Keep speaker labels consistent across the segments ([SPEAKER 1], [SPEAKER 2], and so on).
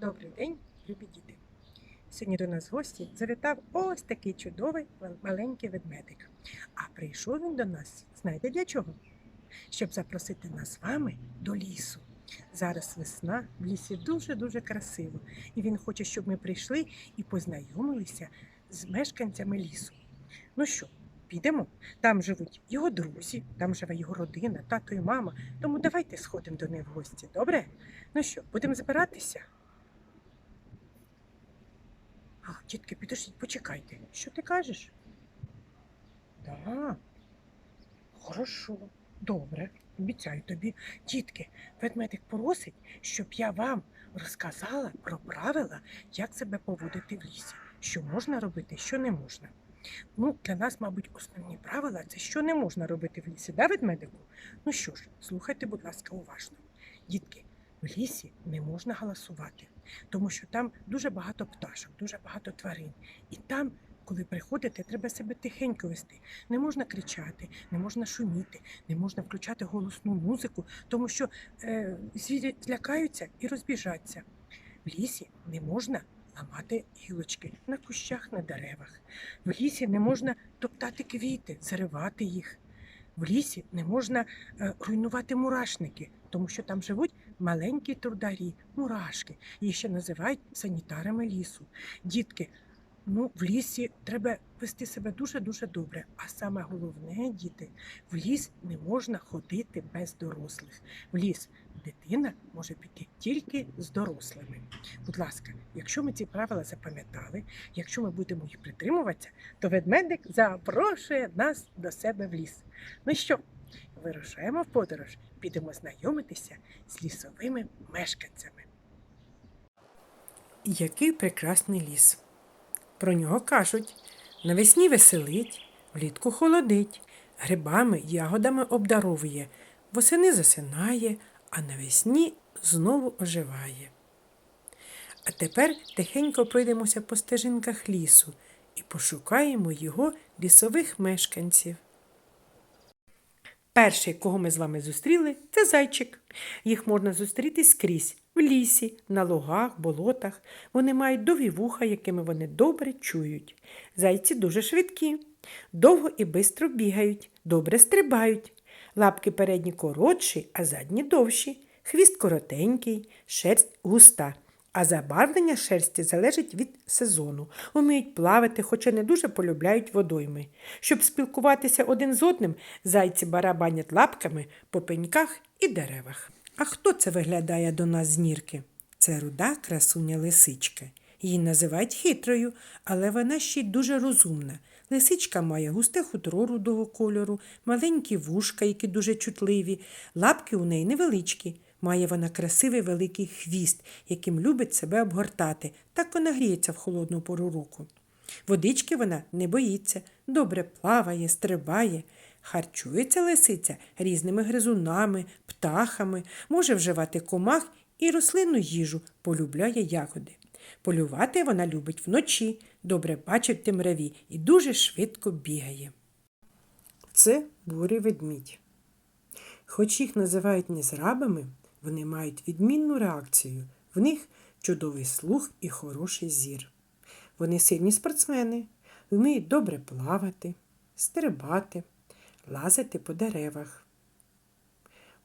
[SPEAKER 1] Добрий день, любі діти. Сьогодні до нас в гості завітав ось такий чудовий маленький ведмедик. А прийшов він до нас, знаєте для чого? Щоб запросити нас з вами до лісу. Зараз весна, в лісі дуже-дуже красиво. І він хоче, щоб ми прийшли і познайомилися з мешканцями лісу. Ну що, підемо? Там живуть його друзі, там живе його родина, тато і мама. Тому давайте сходимо до них в гості, добре? Ну що, будемо збиратися? А, дітки, підождіть, почекайте. Що ти кажеш? Так. Хорошо, добре, обіцяю тобі. Дітки, ведмедик просить, щоб я вам розказала про правила, як себе поводити в лісі. Що можна робити, що не можна. Ну, для нас, мабуть, основні правила це що не можна робити в лісі, да, ведмедику? Ну що ж, слухайте, будь ласка, уважно. Дітки, в лісі не можна галасувати, тому що там дуже багато пташок, дуже багато тварин. І там, коли приходите, треба себе тихенько вести. Не можна кричати, не можна шуміти, не можна включати голосну музику, тому що е, звірі злякаються і розбіжаться. В лісі не можна ламати гілочки на кущах, на деревах. В лісі не можна топтати квіти, заривати їх. В лісі не можна е, руйнувати мурашники, тому що там живуть маленькі трударі, мурашки. Їх ще називають санітарами лісу. Дітки, ну в лісі треба вести себе дуже-дуже добре. А саме головне, діти, в ліс не можна ходити без дорослих. В ліс дитина може піти тільки з дорослими. Будь ласка, якщо ми ці правила запам'ятали, якщо ми будемо їх притримуватися, то ведмедик запрошує нас до себе в ліс. Ну що, вирушаємо в подорож, підемо знайомитися з лісовими мешканцями. Який прекрасний ліс. Про нього кажуть навесні веселить, влітку холодить, грибами, ягодами обдаровує, восени засинає, а навесні знову оживає. А тепер тихенько пройдемося по стежинках лісу і пошукаємо його лісових мешканців. Перший, кого ми з вами зустріли, це зайчик. Їх можна зустріти скрізь в лісі, на лугах, болотах. Вони мають довгі вуха, якими вони добре чують. Зайці дуже швидкі, довго і бистро бігають, добре стрибають. Лапки передні коротші, а задні довші. Хвіст коротенький, шерсть густа. А забарвлення шерсті залежить від сезону. Уміють плавати, хоча не дуже полюбляють водойми. Щоб спілкуватися один з одним, зайці барабанять лапками по пеньках і деревах. А хто це виглядає до нас з нірки? Це руда красуня лисичка. Її називають хитрою, але вона ще й дуже розумна. Лисичка має густе хутро рудого кольору, маленькі вушка, які дуже чутливі, лапки у неї невеличкі. Має вона красивий великий хвіст, яким любить себе обгортати, так вона гріється в холодну пору року. Водички вона не боїться, добре плаває, стрибає. Харчується лисиця різними гризунами, птахами, може вживати комах і рослинну їжу, полюбляє ягоди. Полювати вона любить вночі, добре бачить темряві і дуже швидко бігає. Це бурий ведмідь. Хоч їх називають незрабами, вони мають відмінну реакцію. В них чудовий слух і хороший зір. Вони сильні спортсмени, вміють добре плавати, стрибати, лазити по деревах,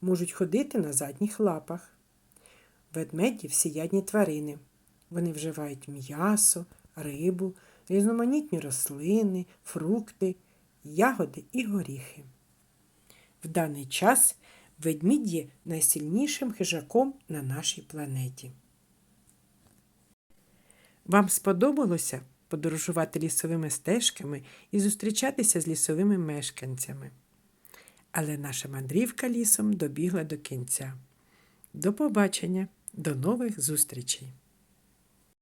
[SPEAKER 1] можуть ходити на задніх лапах. Ведмеді всіядні тварини. Вони вживають м'ясо, рибу, різноманітні рослини, фрукти, ягоди і горіхи. В даний час ведмідь є найсильнішим хижаком на нашій планеті. Вам сподобалося подорожувати лісовими стежками і зустрічатися з лісовими мешканцями. Але наша мандрівка лісом добігла до кінця. До побачення, до нових зустрічей!